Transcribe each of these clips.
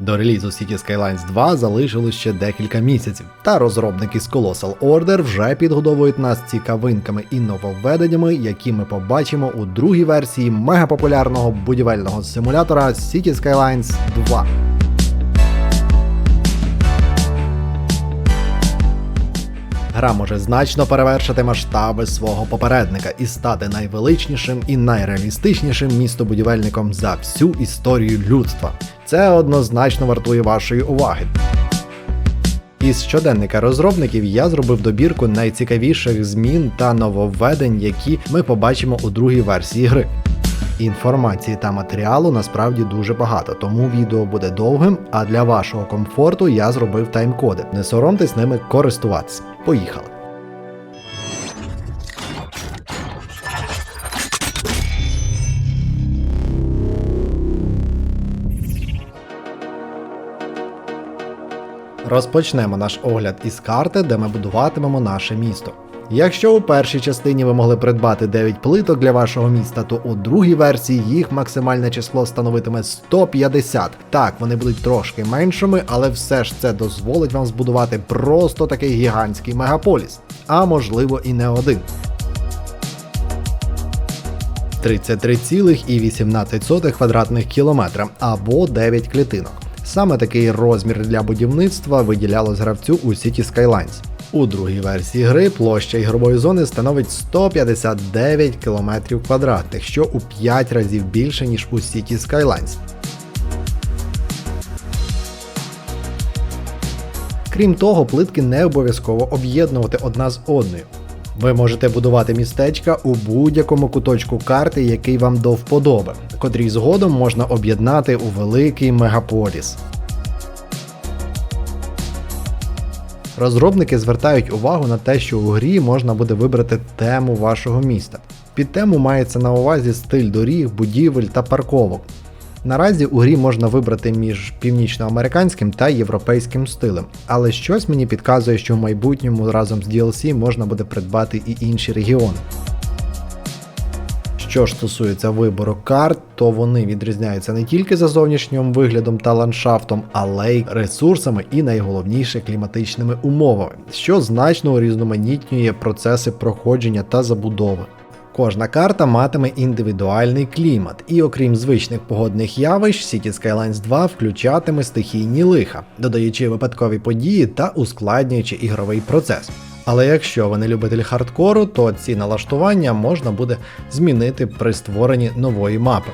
До релізу City Skylines 2 залишилось ще декілька місяців, та розробники з Colossal Order вже підгодовують нас цікавинками і нововведеннями, які ми побачимо у другій версії мегапопулярного будівельного симулятора City Skylines 2. Гра може значно перевершити масштаби свого попередника і стати найвеличнішим і найреалістичнішим містобудівельником за всю історію людства. Це однозначно вартує вашої уваги. Із щоденника розробників я зробив добірку найцікавіших змін та нововведень, які ми побачимо у другій версії гри. Інформації та матеріалу насправді дуже багато, тому відео буде довгим, а для вашого комфорту я зробив тайм-коди. Не соромтесь ними користуватися. Поїхали! Розпочнемо наш огляд із карти, де ми будуватимемо наше місто. Якщо у першій частині ви могли придбати 9 плиток для вашого міста, то у другій версії їх максимальне число становитиме 150. Так, вони будуть трошки меншими, але все ж це дозволить вам збудувати просто такий гігантський мегаполіс, а можливо і не один. 33,18 квадратних кілометра або 9 клітинок. Саме такий розмір для будівництва виділялось гравцю у City Skylines. У другій версії гри площа ігрової зони становить 159 км квадратних, що у 5 разів більше, ніж у City Skylines. Крім того, плитки не обов'язково об'єднувати одна з одною. Ви можете будувати містечка у будь-якому куточку карти, який вам до вподоби, котрий згодом можна об'єднати у великий мегаполіс. Розробники звертають увагу на те, що у грі можна буде вибрати тему вашого міста. Під тему мається на увазі стиль доріг, будівель та парковок. Наразі у грі можна вибрати між північноамериканським та європейським стилем, але щось мені підказує, що в майбутньому разом з DLC можна буде придбати і інші регіони. Що ж стосується вибору карт, то вони відрізняються не тільки за зовнішнім виглядом та ландшафтом, але й ресурсами і найголовніше кліматичними умовами, що значно урізноманітнює процеси проходження та забудови. Кожна карта матиме індивідуальний клімат, і окрім звичних погодних явищ, City Skylines 2 включатиме стихійні лиха, додаючи випадкові події та ускладнюючи ігровий процес. Але якщо ви не любитель хардкору, то ці налаштування можна буде змінити при створенні нової мапи.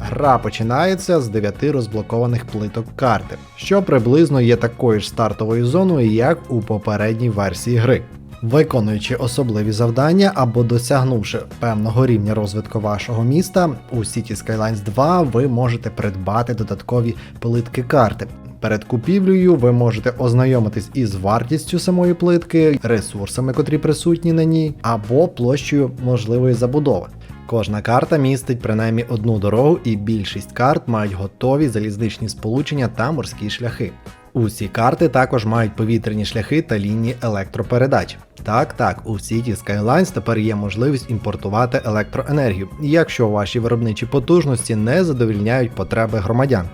Гра починається з 9 розблокованих плиток карти, що приблизно є такою ж стартовою зоною, як у попередній версії гри. Виконуючи особливі завдання або досягнувши певного рівня розвитку вашого міста, у City Skylines 2 ви можете придбати додаткові плитки карти. Перед купівлею ви можете ознайомитись із вартістю самої плитки, ресурсами, котрі присутні на ній, або площею можливої забудови. Кожна карта містить принаймні одну дорогу, і більшість карт мають готові залізничні сполучення та морські шляхи. Усі карти також мають повітряні шляхи та лінії електропередач. Так, так, у City Skylines тепер є можливість імпортувати електроенергію, якщо ваші виробничі потужності не задовільняють потреби громадян.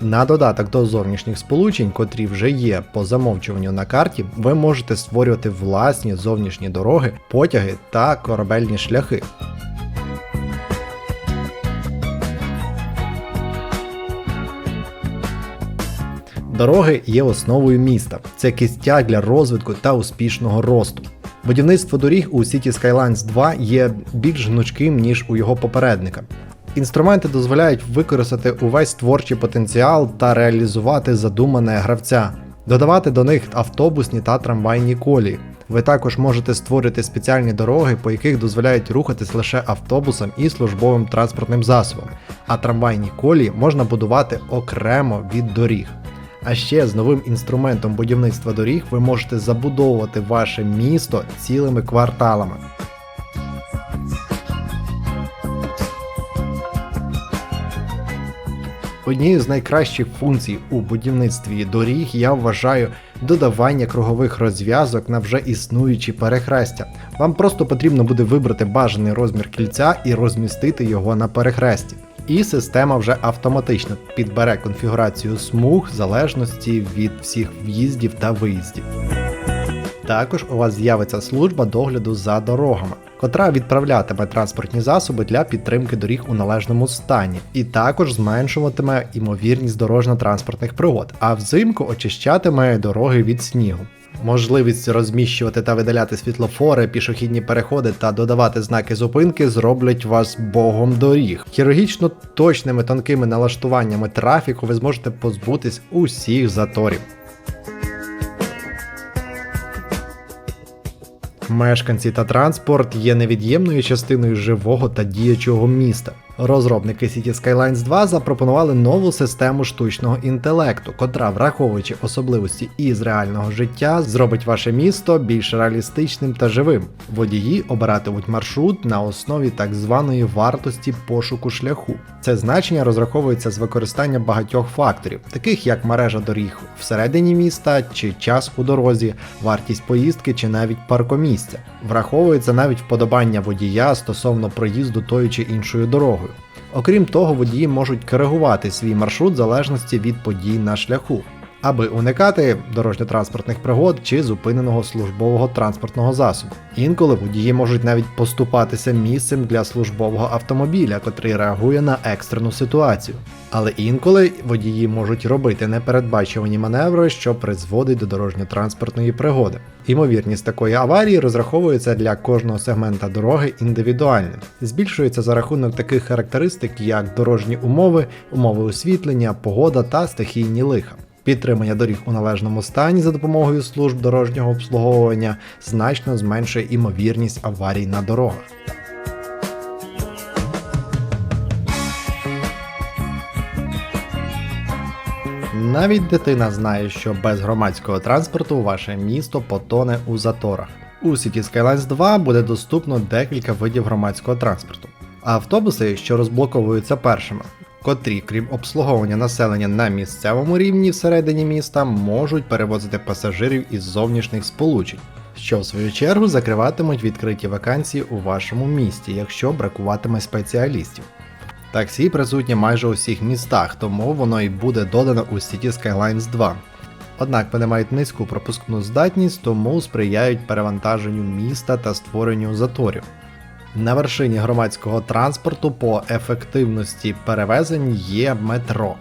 На додаток до зовнішніх сполучень, котрі вже є по замовчуванню на карті, ви можете створювати власні зовнішні дороги, потяги та корабельні шляхи. Дороги є основою міста. Це кістяк для розвитку та успішного росту. Будівництво доріг у City Skylines 2 є більш гнучким, ніж у його попередника. Інструменти дозволяють використати увесь творчий потенціал та реалізувати задумане гравця, додавати до них автобусні та трамвайні колії. Ви також можете створити спеціальні дороги, по яких дозволяють рухатись лише автобусам і службовим транспортним засобам, а трамвайні колії можна будувати окремо від доріг. А ще з новим інструментом будівництва доріг ви можете забудовувати ваше місто цілими кварталами. Однією з найкращих функцій у будівництві доріг я вважаю додавання кругових розв'язок на вже існуючі перехрестя. Вам просто потрібно буде вибрати бажаний розмір кільця і розмістити його на перехресті. і система вже автоматично підбере конфігурацію смуг в залежності від всіх в'їздів та виїздів. Також у вас з'явиться служба догляду за дорогами, котра відправлятиме транспортні засоби для підтримки доріг у належному стані, і також зменшуватиме імовірність дорожньо-транспортних пригод, а взимку очищатиме дороги від снігу. Можливість розміщувати та видаляти світлофори, пішохідні переходи та додавати знаки зупинки зроблять вас богом доріг. Хірургічно точними тонкими налаштуваннями трафіку ви зможете позбутись усіх заторів. Мешканці та транспорт є невід'ємною частиною живого та діячого міста. Розробники City Skylines 2 запропонували нову систему штучного інтелекту, котра, враховуючи особливості із реального життя, зробить ваше місто більш реалістичним та живим. Водії обиратимуть маршрут на основі так званої вартості пошуку шляху. Це значення розраховується з використанням багатьох факторів, таких як мережа доріг всередині міста чи час у дорозі, вартість поїздки чи навіть паркомісця. Враховується навіть вподобання водія стосовно проїзду тою чи іншою дорогою. Окрім того, водії можуть коригувати свій маршрут в залежності від подій на шляху, аби уникати дорожньо-транспортних пригод чи зупиненого службового транспортного засобу. Інколи водії можуть навіть поступатися місцем для службового автомобіля, котрий реагує на екстрену ситуацію. Але інколи водії можуть робити непередбачувані маневри, що призводить до дорожньо-транспортної пригоди. Імовірність такої аварії розраховується для кожного сегмента дороги індивідуально, збільшується за рахунок таких характеристик, як дорожні умови, умови освітлення, погода та стихійні лиха. Підтримання доріг у належному стані за допомогою служб дорожнього обслуговування значно зменшує імовірність аварій на дорогах. Навіть дитина знає, що без громадського транспорту ваше місто потоне у заторах. У City Skylines 2 буде доступно декілька видів громадського транспорту. Автобуси, що розблоковуються першими, котрі, крім обслуговування населення на місцевому рівні всередині міста, можуть перевозити пасажирів із зовнішніх сполучень, що в свою чергу закриватимуть відкриті вакансії у вашому місті, якщо бракуватиме спеціалістів. Таксі присутнє майже у всіх містах, тому воно і буде додано у City Skylines 2. Однак вони мають низьку пропускну здатність, тому сприяють перевантаженню міста та створенню заторів. На вершині громадського транспорту по ефективності перевезень є метро.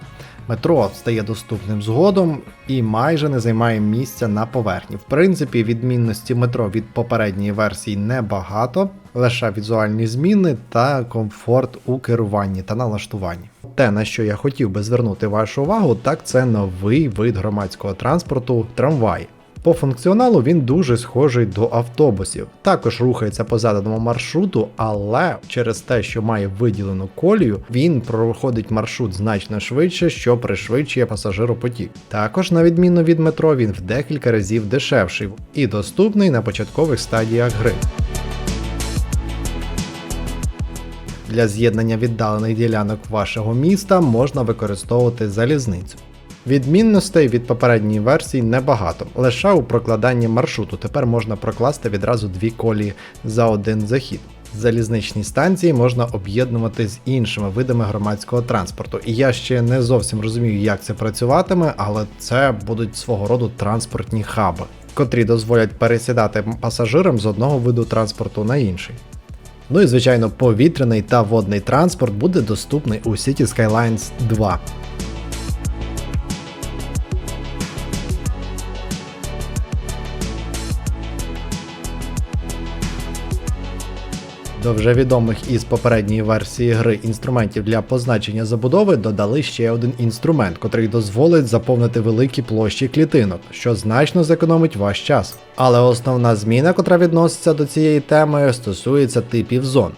Метро стає доступним згодом і майже не займає місця на поверхні. В принципі, відмінності метро від попередньої версії небагато, лише візуальні зміни та комфорт у керуванні та налаштуванні. Те, на що я хотів би звернути вашу увагу, так це новий вид громадського транспорту трамвай. По функціоналу він дуже схожий до автобусів. Також рухається по заданому маршруту, але через те, що має виділену колію, він проходить маршрут значно швидше, що пришвидшує пасажиропотік. Також, на відміну від метро, він в декілька разів дешевший і доступний на початкових стадіях гри. Для з'єднання віддалених ділянок вашого міста можна використовувати залізницю. Відмінностей від попередньої версії небагато. Лише у прокладанні маршруту тепер можна прокласти відразу дві колії за один захід. Залізничні станції можна об'єднувати з іншими видами громадського транспорту. І я ще не зовсім розумію, як це працюватиме, але це будуть свого роду транспортні хаби, котрі дозволять пересідати пасажирам з одного виду транспорту на інший. Ну і звичайно, повітряний та водний транспорт буде доступний у City Skylines 2. До вже відомих із попередньої версії гри інструментів для позначення забудови додали ще один інструмент, котрий дозволить заповнити великі площі клітинок, що значно зекономить ваш час. Але основна зміна, котра відноситься до цієї теми, стосується типів зон.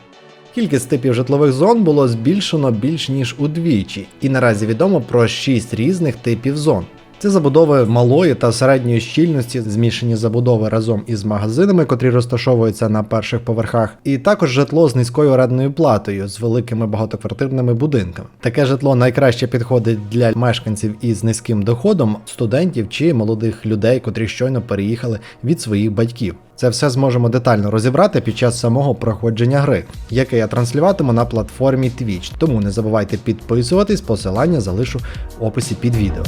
Кількість типів житлових зон було збільшено більш ніж удвічі, і наразі відомо про 6 різних типів зон. Це забудови малої та середньої щільності, змішані забудови разом із магазинами, котрі розташовуються на перших поверхах, і також житло з низькою орендною платою з великими багатоквартирними будинками. Таке житло найкраще підходить для мешканців із низьким доходом, студентів чи молодих людей, котрі щойно переїхали від своїх батьків. Це все зможемо детально розібрати під час самого проходження гри, яке я транслюватиму на платформі Twitch. Тому не забувайте підписуватись, посилання залишу в описі під відео.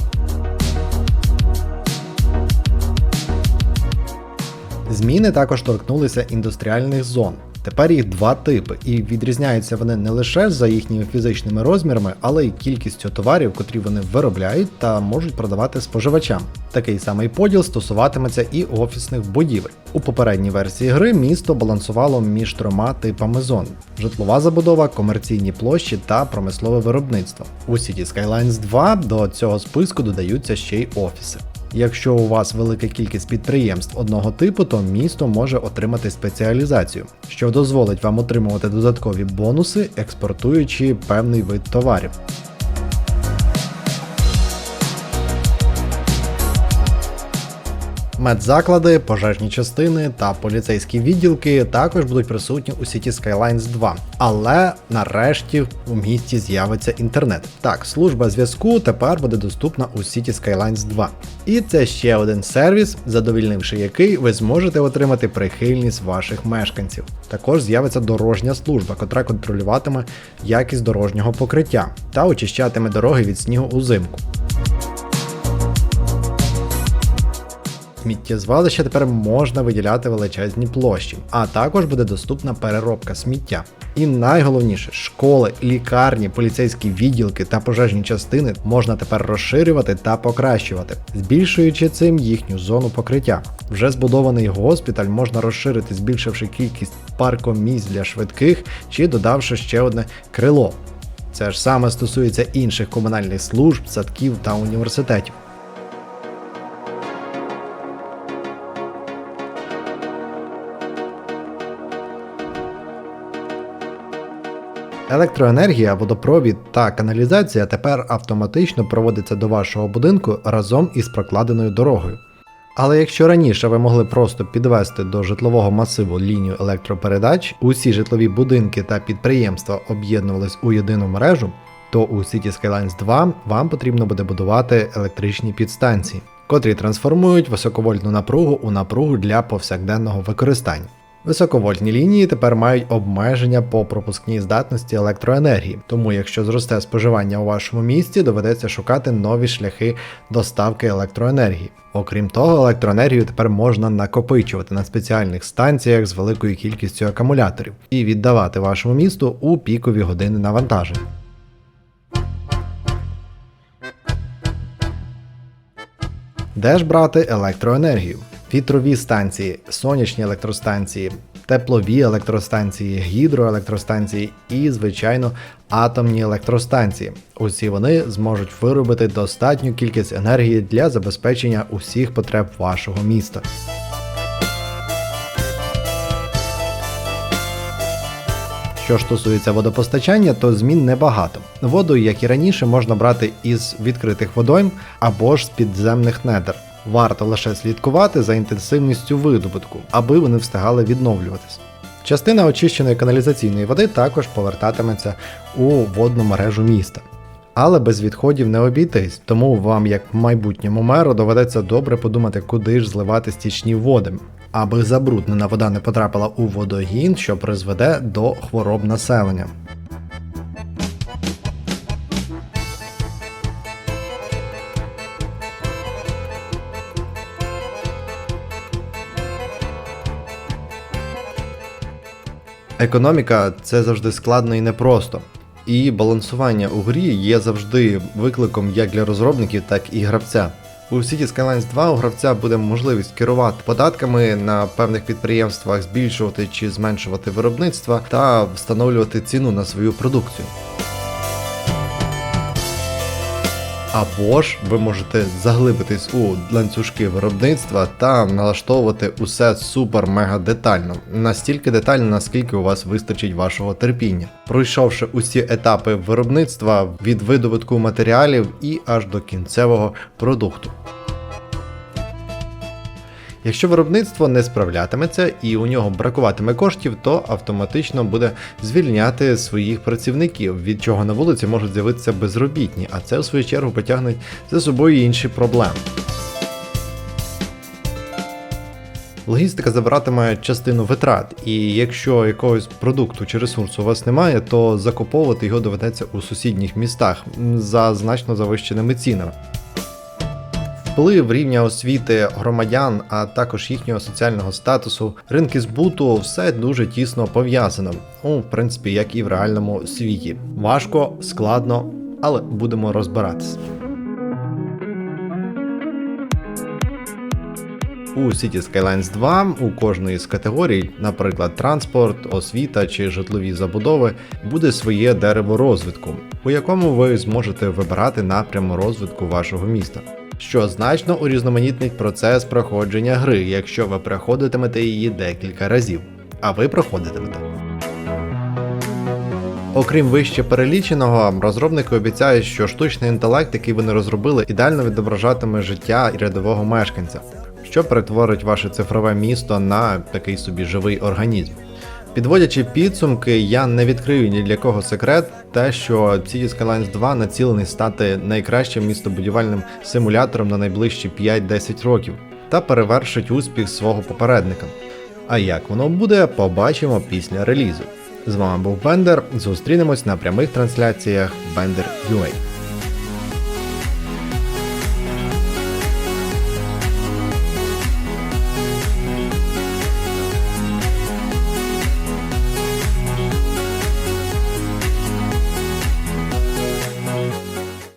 Зміни також торкнулися індустріальних зон. Тепер їх два типи, і відрізняються вони не лише за їхніми фізичними розмірами, але й кількістю товарів, котрі вони виробляють та можуть продавати споживачам. Такий самий поділ стосуватиметься і офісних будівель. У попередній версії гри місто балансувало між трьома типами зон: житлова забудова, комерційні площі та промислове виробництво. У City Skylines 2 до цього списку додаються ще й офіси. Якщо у вас велика кількість підприємств одного типу, то місто може отримати спеціалізацію, що дозволить вам отримувати додаткові бонуси, експортуючи певний вид товарів. Медзаклади, пожежні частини та поліцейські відділки також будуть присутні у City Skylines 2. Але нарешті у місті з'явиться інтернет. Так, служба зв'язку тепер буде доступна у City Skylines 2. І це ще один сервіс, задовільнивши який ви зможете отримати прихильність ваших мешканців. Також з'явиться дорожня служба, котра контролюватиме якість дорожнього покриття та очищатиме дороги від снігу узимку. Сміттєзвалища тепер можна виділяти величезні площі, а також буде доступна переробка сміття. І найголовніше, школи, лікарні, поліцейські відділки та пожежні частини можна тепер розширювати та покращувати, збільшуючи цим їхню зону покриття. Вже збудований госпіталь можна розширити, збільшивши кількість паркомісць для швидких чи додавши ще одне крило. Це ж саме стосується інших комунальних служб, садків та університетів. Електроенергія, водопровід та каналізація тепер автоматично проводиться до вашого будинку разом із прокладеною дорогою. Але якщо раніше ви могли просто підвести до житлового масиву лінію електропередач, усі житлові будинки та підприємства об'єднувались у єдину мережу, то у City Skylines 2 вам потрібно буде будувати електричні підстанції, котрі трансформують високовольтну напругу у напругу для повсякденного використання. Високовольтні лінії тепер мають обмеження по пропускній здатності електроенергії, тому якщо зросте споживання у вашому місті, доведеться шукати нові шляхи доставки електроенергії. Окрім того, електроенергію тепер можна накопичувати на спеціальних станціях з великою кількістю акумуляторів і віддавати вашому місту у пікові години навантаження. Де ж брати електроенергію? Вітрові станції, сонячні електростанції, теплові електростанції, гідроелектростанції і, звичайно, атомні електростанції. Усі вони зможуть виробити достатню кількість енергії для забезпечення усіх потреб вашого міста. Що стосується водопостачання, то змін небагато. Воду, як і раніше, можна брати із відкритих водойм або ж з підземних недр. Варто лише слідкувати за інтенсивністю видобутку, аби вони встигали відновлюватись. Частина очищеної каналізаційної води також повертатиметься у водну мережу міста. Але без відходів не обійтись, тому вам, як майбутньому меру, доведеться добре подумати, куди ж зливати стічні води, аби забруднена вода не потрапила у водогін, що призведе до хвороб населення. Економіка це завжди складно і непросто. І балансування у грі є завжди викликом як для розробників, так і гравця. У City Skylines 2 у гравця буде можливість керувати податками на певних підприємствах, збільшувати чи зменшувати виробництва та встановлювати ціну на свою продукцію. Або ж ви можете заглибитись у ланцюжки виробництва та налаштовувати усе супер-мега детально, настільки детально, наскільки у вас вистачить вашого терпіння, пройшовши усі етапи виробництва від видобутку матеріалів і аж до кінцевого продукту. Якщо виробництво не справлятиметься і у нього бракуватиме коштів, то автоматично буде звільняти своїх працівників, від чого на вулиці можуть з'явитися безробітні, а це в свою чергу потягне за собою інші проблеми. Логістика забиратиме частину витрат, і якщо якогось продукту чи ресурсу у вас немає, то закуповувати його доведеться у сусідніх містах за значно завищеними цінами. Вплив рівня освіти громадян, а також їхнього соціального статусу, ринки збуту все дуже тісно пов'язано. Ну, в принципі, як і в реальному світі. Важко, складно, але будемо розбиратися. У City Skylines 2 у кожної з категорій, наприклад, транспорт, освіта чи житлові забудови, буде своє дерево розвитку, у якому ви зможете вибирати напрям розвитку вашого міста. Що значно урізноманітнить процес проходження гри, якщо ви проходитимете її декілька разів. А ви проходитимете. Окрім вище переліченого, розробники обіцяють, що штучний інтелект, який вони розробили, ідеально відображатиме життя рядового мешканця, що перетворить ваше цифрове місто на такий собі живий організм. Підводячи підсумки, я не відкрию ні для кого секрет, те, що Cities Skylines 2 націлений стати найкращим містобудівельним симулятором на найближчі 5-10 років та перевершить успіх свого попередника. А як воно буде, побачимо після релізу. З вами був Бендер. Зустрінемось на прямих трансляціях Bender UA.